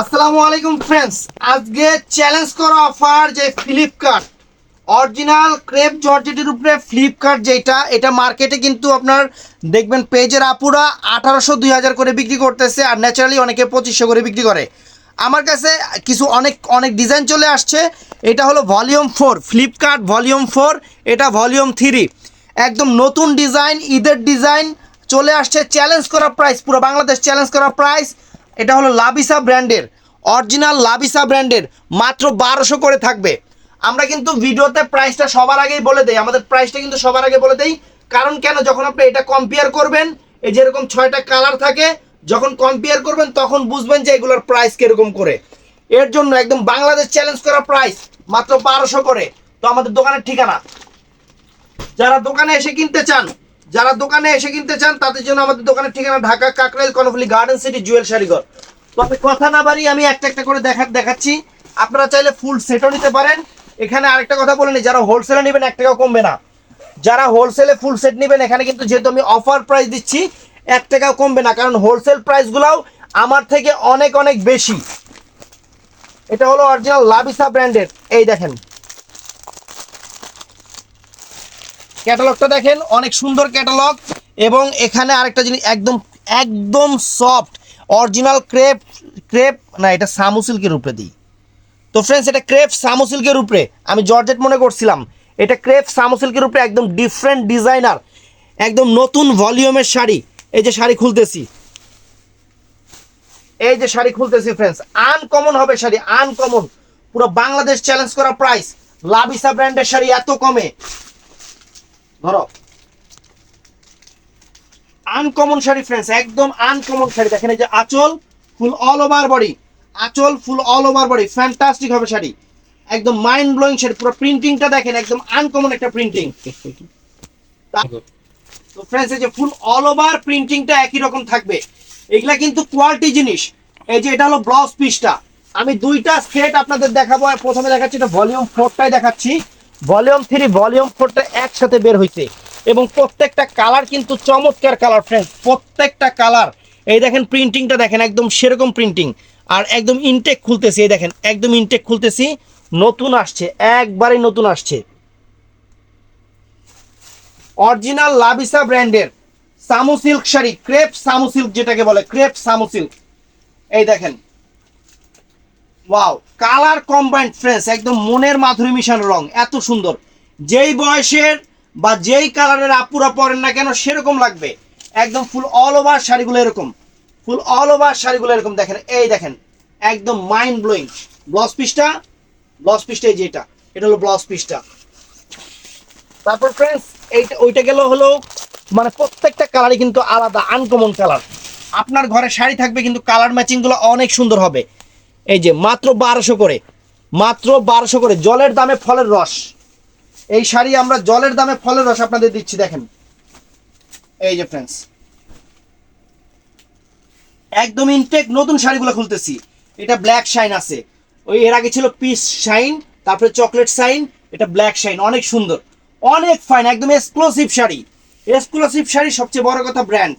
আসসালামু আলাইকুম ফ্রেন্ডস আজকে চ্যালেঞ্জ করা অফার যে ফ্লিপকার্ট অরিজিনাল ক্রেপ জর্জেটের উপরে ফ্লিপকার্ট যেটা, এটা মার্কেটে কিন্তু আপনার দেখবেন পেজের আপুরা আঠারোশো, দুই হাজার করে বিক্রি করতেছে আর ন্যাচারালি অনেকে পঁচিশশো করে বিক্রি করে। আমার কাছে কিছু অনেক অনেক ডিজাইন চলে আসছে। এটা হলো volume four Flipkart volume four এটা ভলিউম থ্রি একদম নতুন ডিজাইন ঈদের ডিজাইন চলে আসছে। চ্যালেঞ্জ করা প্রাইস পুরো বাংলাদেশ চ্যালেঞ্জ করা প্রাইস এটা হলো লাবিসা ব্র্যান্ডের, অরিজিনাল লাবিসা ব্র্যান্ডের, মাত্র বারোশো করে থাকবে। আমরা কিন্তু ভিডিওতে প্রাইসটা সবার আগেই বলে দেই, আমাদের প্রাইসটা কিন্তু সবার আগে বলে দেই। কারণ কেন? যখন আপনি এটা কম্পেয়ার করবেন, এই যেরকম ছয়টা কালার থাকে, যখন কম্পেয়ার করবেন, তখন বুঝবেন যে এগুলোর প্রাইস কীরকম করে। এর জন্য একদম বাংলাদেশ চ্যালেঞ্জ করা প্রাইস মাত্র বারোশো করে। তো আমাদের দোকানের ঠিকানা। যারা দোকানে এসে কিনতে চান যারা দোকানে এসে কিনতে চান, তাদের জন্য আমাদের দোকানের ঠিকানা ঢাকা কাকরাইল কর্ণফুলি গার্ডেন সিটি, জুয়েল শাড়িঘর তবে কথা না বাড়ি আমি একটা একটা করে দেখা দেখাচ্ছি। আপনারা চাইলে ফুল সেটও নিতে পারেন। এখানে আরেকটা কথা বলে যারা হোলসেলে নেবেন এক টাকাও কমবে না। যারা হোলসেলে ফুল সেট নেবেন, এখানে কিন্তু যেহেতু আমি অফার প্রাইস দিচ্ছি, এক টাকাও কমবে না। কারণ হোলসেল প্রাইসগুলোও আমার থেকে অনেক অনেক বেশি। এটা হলো অরিজিনাল লাভিসা ব্র্যান্ডের এই দেখেন। ক্যাটালগটা দেখেন, অনেক সুন্দর ক্যাটালগ। এবং এখানে আরেকটা জিনিস, একদম একদম সফট অরিজিনাল ক্রেপ ক্রেপ না, এটা সামু সিল্কের উপরে দিই। তো ফ্রেন্ডস এটা ক্রেপ সামু সিল্কের উপরে, আমি জর্জেট মনে করছিলাম। এটা ক্রেপ সামু সিল্কের উপরে একদম ডিফারেন্ট ডিজাইনার একদম নতুন ভলিউমের শাড়ি। এই যে শাড়ি খুলতেছি। এই যে শাড়ি খুলতেছি ফ্রেন্ডস আনকমন হবে শাড়ি আনকমন পুরো বাংলাদেশ চ্যালেঞ্জ করা প্রাইস লাভিসা ব্র্যান্ডের শাড়ি এত কমে। ধরো। আনকমন শাড়ি ফ্রেন্ডস একদম আনকমন শাড়ি। দেখেন এই যে আঁচল ফুল অল ওভার বডি আঁচল full all over body fantastic হবে শাড়ি। একদম মাইন্ড ব্লোয়িং শাড়ি। পুরো প্রিন্টিংটা দেখেন, একদম আনকমন একটা প্রিন্টিং তো ফ্রেন্ডস এই যে ফুল অল ওভার প্রিন্টিংটা একই রকম থাকবে। এগুলা কিন্তু কোয়ালিটি জিনিস। এই যে এটা হলো ব্লাউজ পিসটা আমি দুইটা সেট আপনাদের দেখাবো। প্রথমে দেখাচ্ছি এটা ভলিউম ফোরটাই দেখাচ্ছি। ভলিউম থ্রি ভলিউম ফোরটা একসাথে বের হইছে। এবং প্রত্যেকটা কালার কিন্তু চমৎকার কালার ফ্রেন্ড প্রত্যেকটা কালার এই দেখেন প্রিন্টিংটা দেখেন, একদম সেরকম প্রিন্টিং আর একদম ইনটেক খুলতেছি, এই দেখেন, একদম ইনটেক খুলতেছি। নতুন আসছে একবারে নতুন আসছে। অরিজিনাল লাভিসা ব্র্যান্ডের Samu silk sari crepe Samu silk যেটাকে বলে ক্রেপ সামু সিল্ক এই দেখেন ওয়াও কালার কম্বাইন্ড ফ্রেন্স একদম মনের মাধুরী মিশানো রং, এত সুন্দর। যেই বয়সের বা যেই কালারের আপুরা পরেন না কেন, সেরকম লাগবে। একদম ফুল অল ওভার শাড়িগুলো এরকম। ফুল অল ওভার শাড়িগুলো এরকম দেখেন, এই দেখেন, একদম মাইন্ড ব্লোয়িং ব্লাউজ পিসটা ব্লাউজ পিসটা এই যেটা এটা হলো ব্লাউজ পিসটা তারপর ফ্রেন্ডস এইটা ওইটা গেল হলো মানে প্রত্যেকটা কালারই কিন্তু আলাদা আনকমন কালার আপনার ঘরে শাড়ি থাকবে কিন্তু কালার ম্যাচিংগুলো অনেক সুন্দর হবে। এই যে মাত্র বারোশো করে, মাত্র বারোশো করে, জলের দামে ফলের রস। এই শাড়ি আমরা জলের দামে ফলের রস আপনাদের দিচ্ছি, দেখেন। এই যে ফ্রেন্ডস একদম ইনটেক নতুন শাড়িগুলো খুলতেছি। এটা ব্ল্যাক শাইন আছে। ওই এর আগে ছিল পিস শাইন তারপরে চকলেট শাইন এটা ব্ল্যাক শাইন অনেক সুন্দর। অনেক ফাইন একদম এক্সক্লুসিভ শাড়ি। এক্সক্লুসিভ শাড়ি সবচেয়ে বড় কথা ব্র্যান্ড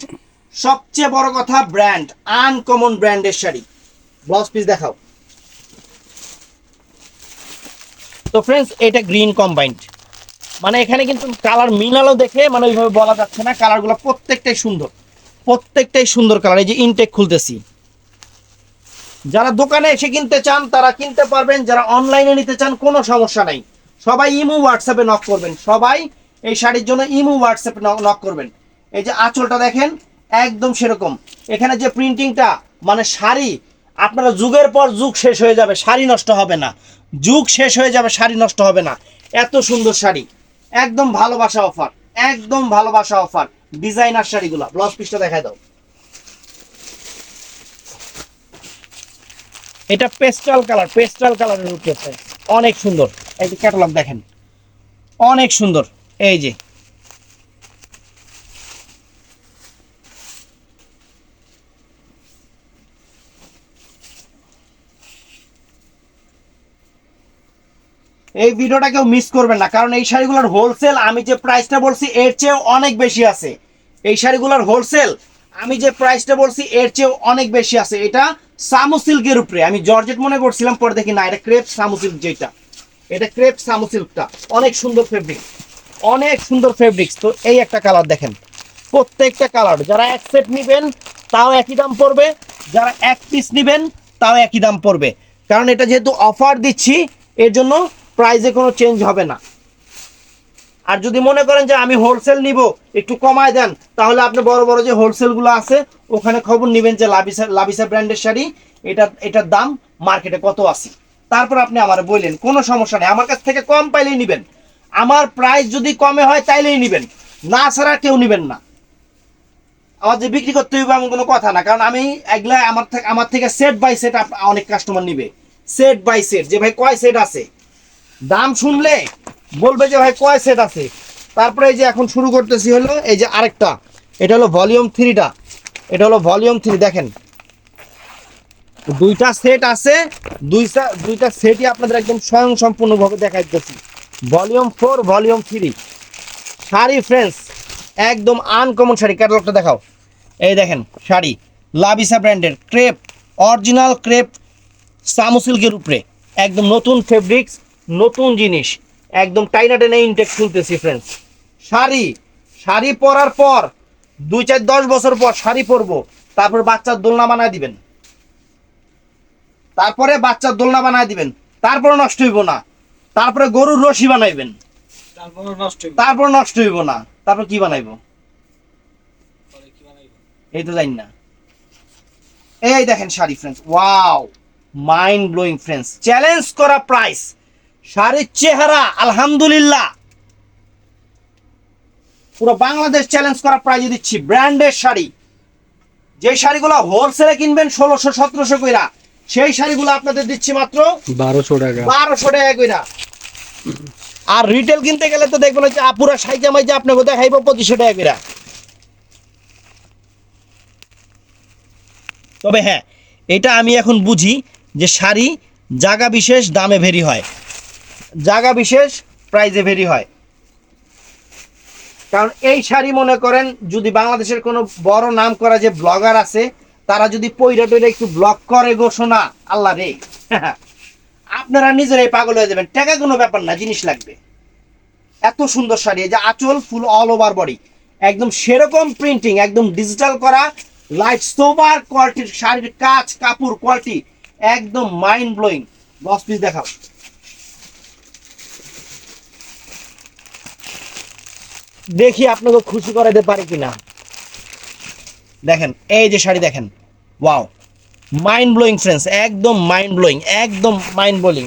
সবচেয়ে বড় কথা ব্র্যান্ড আনকমন ব্র্যান্ডের শাড়ি। ব্লাউজ পিস দেখাও। তো ফ্রেন্ডস এটা গ্রিন কম্বাইন্ড মানে এখানে কিন্তু কালার মিলালো দেখে মানে ওইভাবে বলা যাচ্ছে না কালারগুলো প্রত্যেকটাই সুন্দর। প্রত্যেকটাই সুন্দর কালার এই যে ইনটেক খুলতেছি। যারা দোকানে এসে কিনতে চান, তারা কিনতে পারবেন। যারা অনলাইনে নিতে চান, কোনো সমস্যা নাই। সবাই ইমু হোয়াটসঅ্যাপে নক করবেন। সবাই এই শাড়ির জন্য ইমু হোয়াটসঅ্যাপে নক করবেন। এই যে আঁচলটা দেখেন, একদম সেরকম। এখানে যে প্রিন্টিংটা মানে শাড়ি আপনারা যুগের পর যুগ শেষ হয়ে যাবে, শাড়ি নষ্ট হবে না। যুগ শেষ হয়ে যাবে, শাড়ি নষ্ট হবে না। এত সুন্দর শাড়ি। একদম ভালোবাসা অফার, একদম ভালোবাসা অফার। ডিজাইনার শাড়িগুলা, ব্লাউজ পিসটা দেখায় দাও। এটা পেস্টাল কালার, পেস্টাল কালারের উঠেছে অনেক সুন্দর। এই যে ক্যাটালগ দেখেন। অনেক সুন্দর। এই যে এই ভিডিওটা কেউ মিস করবেন না। কারণ এই শাড়িগুলোর হোলসেল আমি যে প্রাইসটা বলছি, এর চেয়েও অনেক বেশি আছে। এই শাড়িগুলোর হোলসেল আমি যে প্রাইসটা বলছি, এর চেয়েও অনেক বেশি আছে। এটা সামু সিল্কের উপরে। আমি জর্জেট মনে করছিলাম, পরে দেখি না, এটা ক্রেপ সামু সিল্ক যেটা। এটা ক্রেপ সামু সিল্কটা। অনেক সুন্দর ফেব্রিক অনেক সুন্দর ফেব্রিক্স তো এই একটা কালার দেখেন। প্রত্যেকটা কালার যারা এক সেট নেবেন, তাও একই দাম পড়বে। যারা এক পিস নেবেন, তাও একই দাম পড়বে। কারণ এটা যেহেতু অফার দিচ্ছি, এর জন্য প্রাইসে কোনো চেঞ্জ হবে না। আর যদি মনে করেন যে আমি হোলসেল নিব, একটু কমায় দেন, তাহলে আপনি বড় বড় যে হোলসেলগুলো আছে, ওখানে খবর নেবেন যে লাভিসা লাভিসা ব্র্যান্ডের শাড়ি, এটা, এটার দাম মার্কেটে কত আছে। তারপর আপনি আমার বললেন, কোনো সমস্যা নেই, আমার কাছ থেকে কম পাইলেই নেবেন। আমার প্রাইস যদি কমে হয়, তাইলেই নেবেন। না ছাড়া কেউ নেবেন না। আমার যে বিক্রি করতে হবে এমন কোনো কথা না, কারণ আমি এগুলা আমার থেকে আমার থেকে সেট বাই সেট অনেক কাস্টমার নিবে। সেট বাই সেট যে ভাই কয় সেট আছে? দাম শুনলে বলবে যে ভাই কয় সেট আছে? তারপরে এই যে এখন শুরু করতেছি হলো এই যে আরেকটা। এটা হলো ভলিউম থ্রিটা এটা হলো ভলিউম থ্রি দেখেন। দুইটা সেট আছে, দুইটা দুইটা সেটই আপনাদের একদম স্বয়ং সম্পূর্ণভাবে দেখাইতেছি। Volume four volume three sari friends একদম আনকমন শাড়ি। ক্যাটালগটা দেখাও। এই দেখেন শাড়ি। লাভিসা ব্র্যান্ডের ক্রেপ অরিজিনাল ক্রেপ সামু সিল্কের উপরে। একদম নতুন ফেব্রিক্স নতুন জিনিস। একদম টাইনা টেনে ইনটেক খুলতেছি ফ্রেন্ডস শাড়ি। শাড়ি পরার পর দুই চার দশ বছর পর শাড়ি পরবো তারপর বাচ্চার দোলনা বানায় দিবেন। তারপরে বাচ্চার দোলনা বানায় দিবেন তারপরে নষ্ট হইব না। তারপরে গরুর রশি বানাইবেন। তারপরে নষ্ট হইব। না। তারপর কি বানাইবো? কি বানাইব? এই তো জানি না। এই দেখেন sari friends wow mind blowing friends challenge করা প্রাইস শাড়ির চেহারা আলহামদুলিল্লাহ। পুরো বাংলাদেশ চ্যালেঞ্জ করা প্রাইজ দিচ্ছি ব্র্যান্ডের শাড়ি। যে শাড়িগুলো হোলসেলে কিনবেন ষোলোশো সতেরোশো কইরা সেই শাড়িগুলো আপনাদের দিচ্ছি মাত্র বারোশো টাকা। বারোশো টাকা কইরা। আর রিটেল কিনতে গেলে তো দেখবেন হচ্ছে আপুরা সাইজা মাইজা আপনাকে দেখাইবো পঁচিশশো টাকা কইরা। তবে হ্যাঁ এটা আমি এখন বুঝি যে শাড়ি জায়গা বিশেষ দামে ভেরি হয়। জায়গা বিশেষ প্রাইজে ভেরি হয়। কারণ এই শাড়ি মনে করেন, যদি বাংলাদেশের কোনো বড় নাম করা যে ব্লগার আছে, তারা যদি পইরা টইরা একটু ব্লগ করে ঘোষণা আল্লাহ রে। আপনারা নিজেরাই পাগল হয়ে যাবেন। টাকা কোনো ব্যাপার না, জিনিস লাগবে। এত সুন্দর শাড়ি যে আঁচল ফুল অল ওভার বডি একদম সেরকম প্রিন্টিং একদম ডিজিটাল করা লাইট সোবার কোয়ালিটির শাড়ির কাজ, কাপড় কোয়ালিটি একদম মাইন্ড ব্লোয়িং দশ পিস দেখাও। দেখি আপনাকে খুশি করাতে পারে কিনা। দেখেন, এই যে শাড়ি দেখেন। ওয়াও মাইন্ড ব্লোয়িং ফ্রেন্ডস একদম মাইন্ড ব্লোয়িং একদম মাইন্ড ব্লোয়িং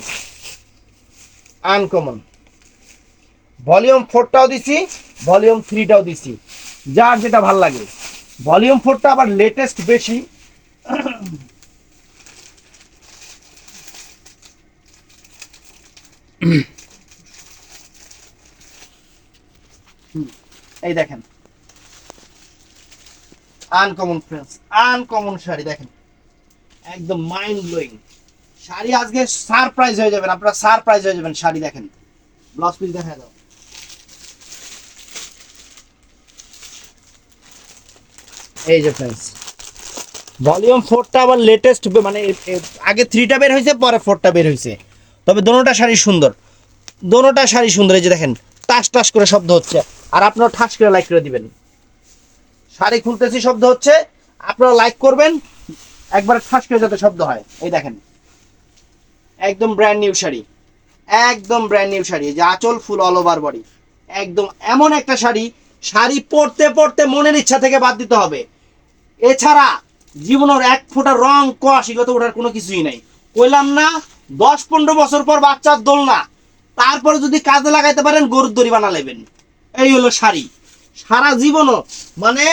আনকমন ভলিউম ফোরটাও দিছি ভলিউম থ্রিটাও দিছি। যার যেটা ভালো লাগে। ভলিউম ফোরটা আবার লেটেস্ট বেশি। এই দেখেন। আনকমন আনকমন শাড়ি, দেখেন। একদম মাইন্ড ব্লোয়িং শাড়ি আজকে সারপ্রাইজ হয়ে যাবেন, আপনারা সারপ্রাইজ হয়ে যাবেন শাড়ি দেখেন। ব্লাউজ পিস দেখা দাও এই যে ফ্রেন্ডস ভলিউম ফোরটা আবার লেটেস্ট মানে আগে থ্রিটা বের হয়েছে, পরে ফোরটা বের হয়েছে। তবে দোনোটা শাড়ি সুন্দর। দোনোটা শাড়ি সুন্দর, এই যে দেখেন, টাস টাস করে শব্দ হচ্ছে। আর আপনারা ঠাস করে লাইক করে দিবেন। শাড়ি খুলতেছি শব্দ হচ্ছে, আপনারা লাইক করবেন, একবার ঠাস করে যাতে শব্দ হয়। এই দেখেন, একদম ব্র্যান্ড নিউ শাড়ি, একদম ব্র্যান্ড নিউ শাড়ি যে আঁচল ফুল অল ওভার বডি একদম এমন একটা শাড়ি শাড়ি পরতে পরতে মনের ইচ্ছা থেকে বাদ দিতে হবে। এছাড়া জীবনের এক ফোঁটা রং, কষ, এগুলো ওঠার কোনো কিছুই নাই। কইলাম না, দশ পনেরো বছর পর বাচ্চার দোল না তারপরে যদি কাজে লাগাইতে পারেন, গরুর দড়ি বানা নেবেন এই হলো শাড়ি। সারা জীবনও মানে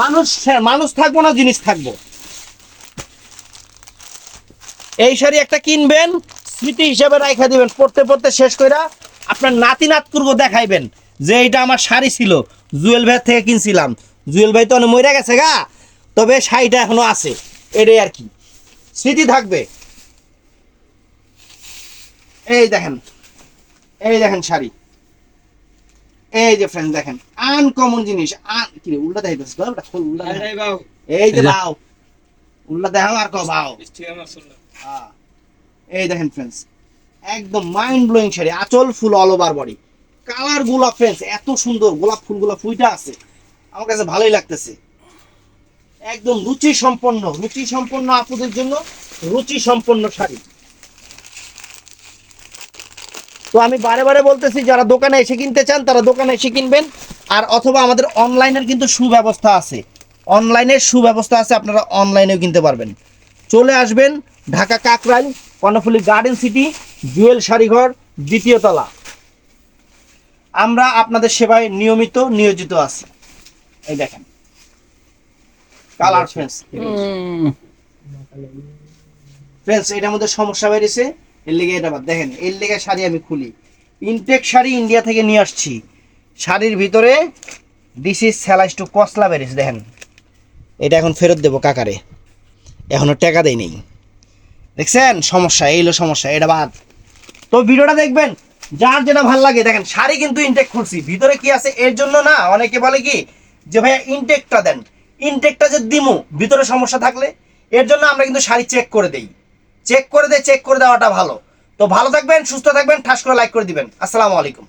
মানুষ মানুষ থাকব না, জিনিস থাকব। এই শাড়ি একটা কিনবেন, স্মৃতি হিসেবে রাখা দিবেন, পড়তে পড়তে শেষ কইরা আপনার নাতি নাত করব দেখাইবেন যে এটা আমার শাড়ি ছিল, জুয়েল ভাই থেকে কিনছিলাম। জুয়েল ভাই তো অনেক মরে গেছে গা, তবে শাড়িটা এখনও আছে, এটাই আর কি। স্মৃতি থাকবে। এই দেখেন এই দেখেন শাড়ি। এই যে ফ্রেন্ড দেখেন আনকমন জিনিস আন কি রে উল্টা দেখাইতেছে তো ওটা খোল উল্টা দেখাই। বাবু। এই যে বাও উল্লা দেখাও আর কও মাসুল্লাহ হ্যাঁ। এই দেখেন ফ্রেন্ডস একদম মাইন্ড ব্লোয়িং শাড়ি আচল ফুল অল ওভার বডি কালারগুলা ফ্রেন্ডস এত সুন্দর গোলাপ ফুলগুলো ফুইটা আছে। আমার কাছে ভালোই লাগতেছে। একদম রুচি সম্পন্ন রুচি সম্পন্ন আপুদের জন্য রুচি সম্পন্ন শাড়ি। তো আমি বারে বারে বলতেছি যারা দোকানে এসে কিনতে চান তারা দোকানে এসে কিনবেন। আর অথবা আমাদের অনলাইনের কিন্তু সুব্যবস্থা আছে। অনলাইনের সুব্যবস্থা আছে আপনারা অনলাইনেও কিনতে পারবেন। চলে আসবেন ঢাকা কাকরাইল কর্ণফুলি গার্ডেন সিটি জুয়েল শাড়িঘর দ্বিতীয় তলা। আমরা আপনাদের সেবায় নিয়মিত নিয়োজিত আছি। এই দেখেন। Colour friends. ফ্রেন্ডস এটার মধ্যে সমস্যা বেরিয়েছে এর লেগে এটা বাদ, দেখেন, এর লেগে শাড়ি আমি খুলি। ইনটেক শাড়ি ইন্ডিয়া থেকে নিয়ে আসছি। শাড়ির ভিতরে দিস ইজ স্যালাইজ টু কসলা বেরিয়েছে দেখেন। এটা এখন ফেরত দেবো কাকারে। এখনও টাকা দেয় নেই। দেখছেন? সমস্যা, এই হলো সমস্যা, এটা বাদ। তো ভিডিওটা দেখবেন, যার যেটা ভালো লাগে, দেখেন, শাড়ি কিন্তু ইনটেক খুলছি। ভিতরে কি আছে, এর জন্য না, অনেকে বলে কি, যে ভাইয়া ইনটেকটা দেন। ইনটেকটা যে দিমু, ভিতরে সমস্যা থাকলে, এর জন্য আমরা কিন্তু শাড়ি চেক করে দেই। চেক করে দে চেক করে দেওয়াটা ভালো। তো ভালো থাকবেন, সুস্থ থাকবেন, ঠাস করে লাইক করে দিবেন। আসসালামু আলাইকুম।